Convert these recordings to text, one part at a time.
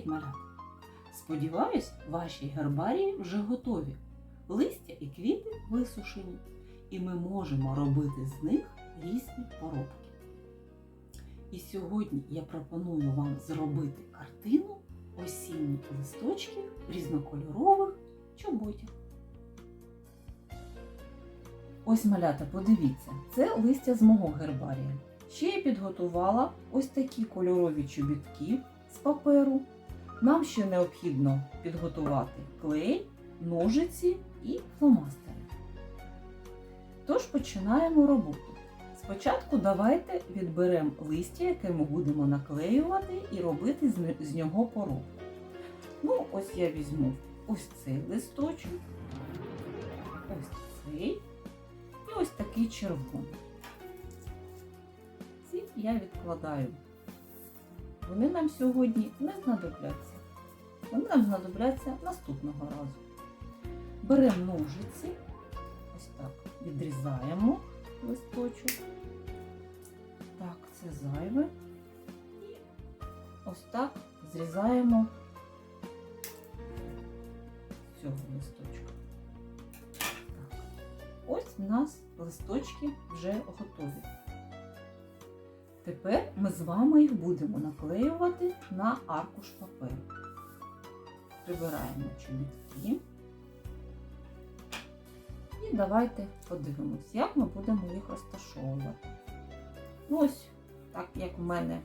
Привіт, малята! Сподіваюсь, ваші гербарії вже готові. Листя і квіти висушені, і ми можемо робити з них різні поробки. І сьогодні я пропоную вам зробити картину осінніх листочків різнокольорових чоботів. Ось малята, подивіться, це листя з мого гербарія. Ще я підготувала ось такі кольорові чобітки з паперу. Нам ще необхідно підготувати клей, ножиці і фломастери. Тож починаємо роботу. Спочатку давайте відберемо листя, яке ми будемо наклеювати і робити з нього поробку. Ну, ось я візьму ось цей листочок, ось цей і ось такий червоний. Ці я відкладаю. Вони нам сьогодні не знадобляться. Вони нам знадобляться наступного разу. Беремо ножиці, ось так, відрізаємо листочок. Так, це зайве. І ось так зрізаємо цього листочка. Так. Ось в нас листочки вже готові. Тепер ми з вами їх будемо наклеювати на аркуш паперу. Прибираємо чобітки. І давайте подивимось, як ми будемо їх розташовувати. Ну, ось, так як в мене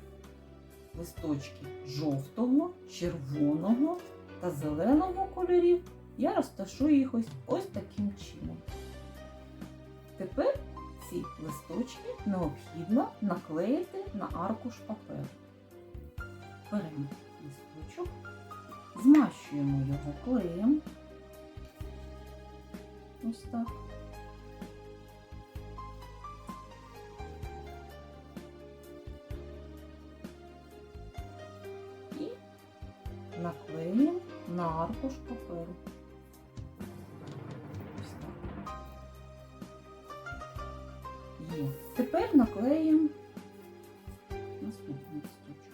листочки жовтого, червоного та зеленого кольорів, я розташую їх ось, ось таким чином. Тепер ці листочки необхідно наклеїти на аркуш паперу. Беремо листочок, змащуємо його клеєм. Ось так. І наклеїмо на аркуш паперу. Тепер наклеїмо наступний листочок.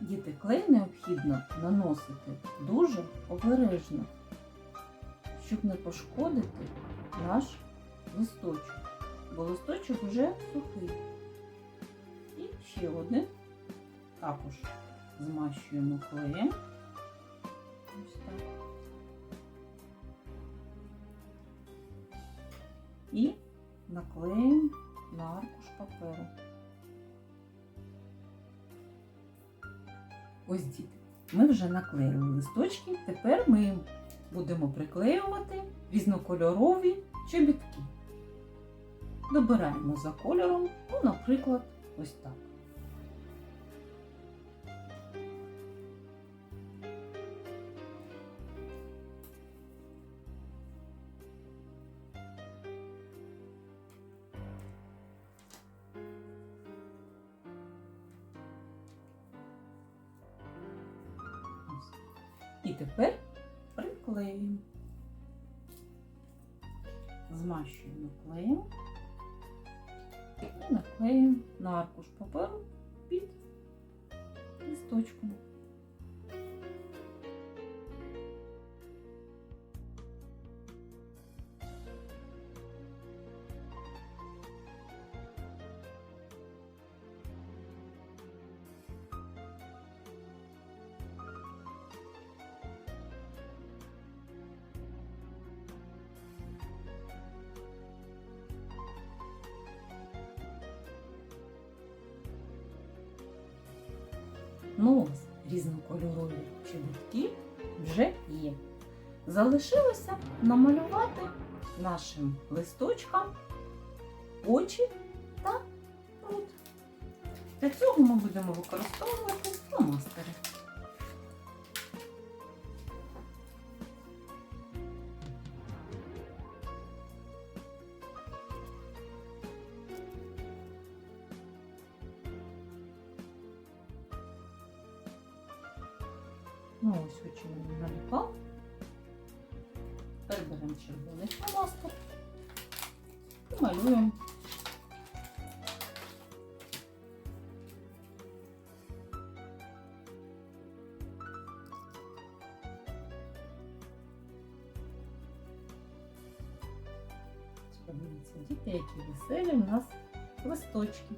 Діти, клей необхідно наносити дуже обережно, щоб не пошкодити наш листочок, бо листочок вже сухий. І ще один також змащуємо клеєм. Ось так. І наклеїмо на аркуш паперу. Ось діти, ми вже наклеїли листочки, тепер ми будемо приклеювати різнокольорові чобітки. Добираємо за кольором, ну, наприклад, ось так. І тепер приклеюємо. Змащуємо клеєм і наклеїмо на аркуш паперу під листочком. Ну різнокольорові чобітки вже є. Залишилося намалювати нашим листочкам очі та рот. Для цього ми будемо використовувати фломастери. Ну, ось очі на руках. Переберемо червоний фломастер и малюем. Дивіться, діти, які веселі у нас листочки.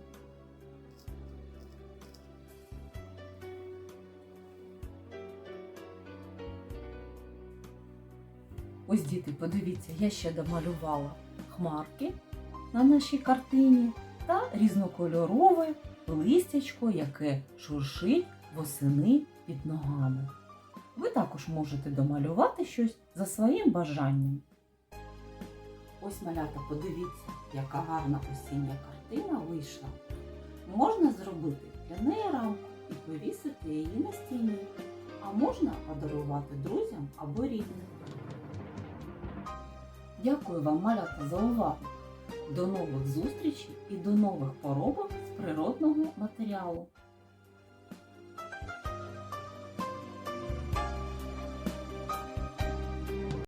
Ось діти, подивіться, я ще домалювала хмарки на нашій картині та різнокольорове листячко, яке шуршить восени під ногами. Ви також можете домалювати щось за своїм бажанням. Ось малята, подивіться, яка гарна осіння картина вийшла. Можна зробити для неї рамку і повісити її на стіні, а можна подарувати друзям або рідним. Дякую вам, малята, за увагу! До нових зустрічей і до нових поробок з природного матеріалу.